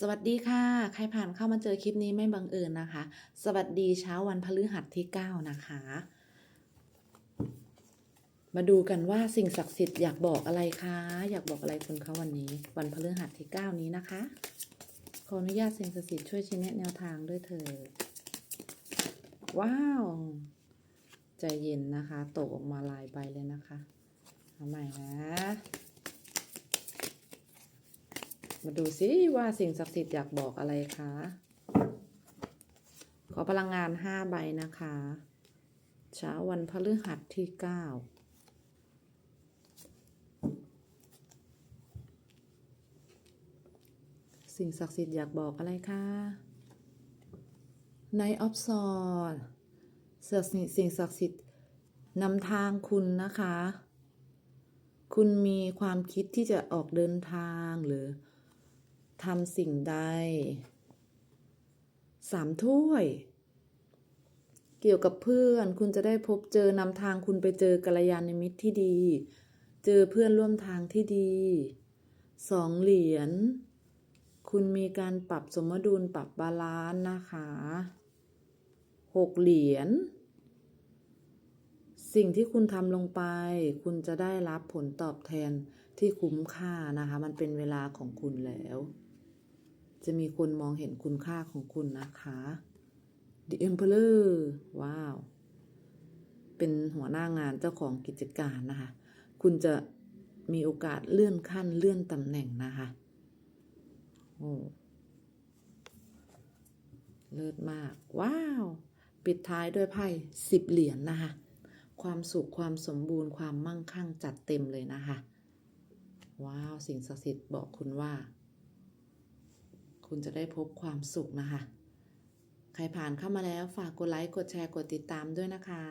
สวัสดีค่ะ ใครผ่านเข้ามาเจอคลิปนี้ไม่บังเอิญนะคะ สวัสดีเช้าวันพฤหัสที่9นะคะ มาดูกันว่าสิ่งศักดิ์สิทธิ์อยากบอกอะไรคะ อยากบอกอะไรคุณเขาวันนี้ วันพฤหัสที่9นี้นะคะ ขออนุญาตสิ่งศักดิ์สิทธิ์ช่วยชี้แนะแนวทางด้วยเถิดว้าว ใจเย็นนะคะ ตกออกมาลายใบเลยนะคะ เอาใหม่นะ มาดูซิว่าสิ่งศักดิ์สิทธิ์อยากบอกอะไรคะ ขอพลังงานห้าใบนะคะ เช้าวันพฤหัสที่เก้าสิ่งศักดิ์สิทธิ์อยากบอกอะไรคะในออฟซอร์สิ่งศักดิ์สิทธิ์นำทางคุณนะคะ คุณมีความคิดที่จะออกเดินทางหรือ ทำสิ่งใดสามถ้วย เกี่ยวกับเพื่อนคุณจะได้พบเจอนำทางคุณไปเจอกัลยาณมิตรที่ดี เจอเพื่อนร่วมทางที่ดีสองเหรียญคุณมีการปรับสมดุลปรับบาลานซ์นะคะหกเหรียญสิ่งที่คุณทำลงไป คุณจะได้รับผลตอบแทนที่คุ้มค่านะคะ มันเป็นเวลาของคุณแล้ว จะมีคนมองเห็นคุณค่าของคุณนะคะ The Emperor ว้าว เป็นหัวหน้างานเจ้าของกิจการนะคะ คุณจะมีโอกาสเลื่อนขั้นเลื่อนตำแหน่งนะคะโอ้เลิศมาก ว้าว ปิดท้ายด้วยไพ่สิบเหรียญนะคะ ความสุขความสมบูรณ์ความมั่งคั่งจัดเต็มเลยนะคะ ว้าว สิ่งศักดิ์สิทธิ์บอกคุณว่า คุณจะได้พบความสุขนะคะ ใครผ่านเข้ามาแล้วฝากกดไลค์ กดแชร์ กดติดตามด้วยนะคะ